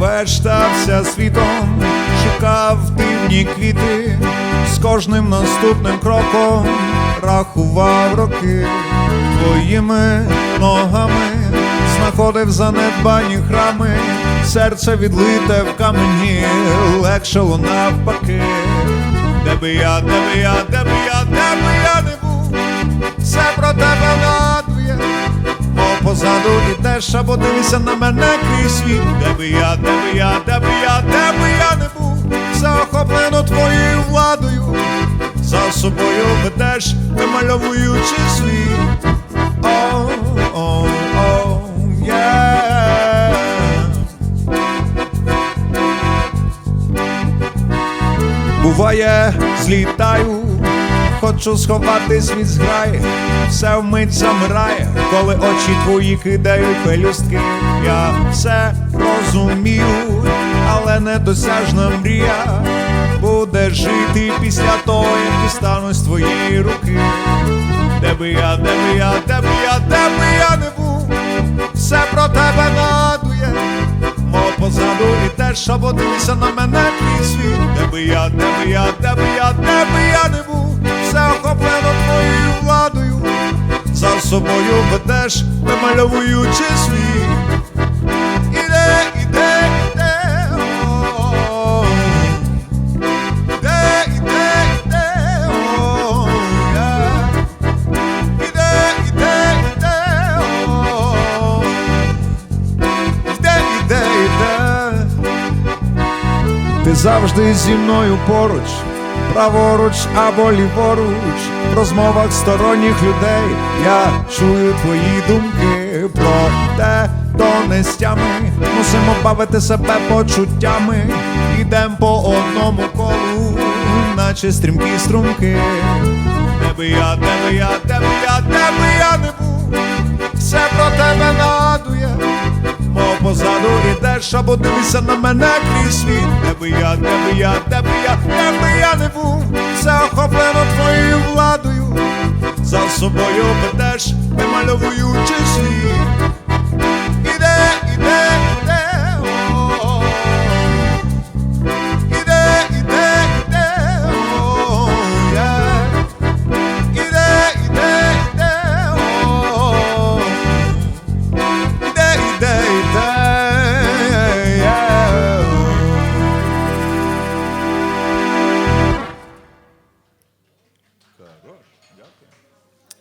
вештався світом, шукав дивні квіти, з кожним наступним кроком рахував роки твоїми ногами, знаходив занедбані храми, серце відлите в камені, легшало навпаки. Де би я, де би я, де би я, де би я ідеш, або дивися на мене крізь світ, де би я, де би я, де би я, де би я не був, все охоплено твоєю владою, за собою ведеш, вимальовуючи світ. О, о, о, yeah. Буває, злітаю, хочу сховатись від зграї, все вмить замирає, коли очі твої кидають пелюстки. Я все розумію, але недосяжна мрія буде жити після того, як дістанусь твоєї руки. Де би я, де би я, де би я, де би я не був, все про тебе нагадує, мов позаду ідеш, або дивися на мене крізь світ, де би я, де би я, де би я, де би я не був, за собою ведеш, вимальовуючи світ. Іде, іде, іде, о, іде, іде, іде, о, я. Іде, іде, іде, о, іде, іде, іде. Ти завжди зі мною поруч, праворуч або ліворуч, в розмовах сторонніх людей я чую твої думки. Про те, донестями мусимо бавити себе почуттями, ідем по одному колу, наче стрімкі струмки. Де би я, де би я, де би я, де би я не був, все про тебе позаду ідеш, або дивися на мене крізь світ, де би я, де би я, де би я, де би я не був, все охоплено твоєю владою, за собою ведеш, вимальовуючи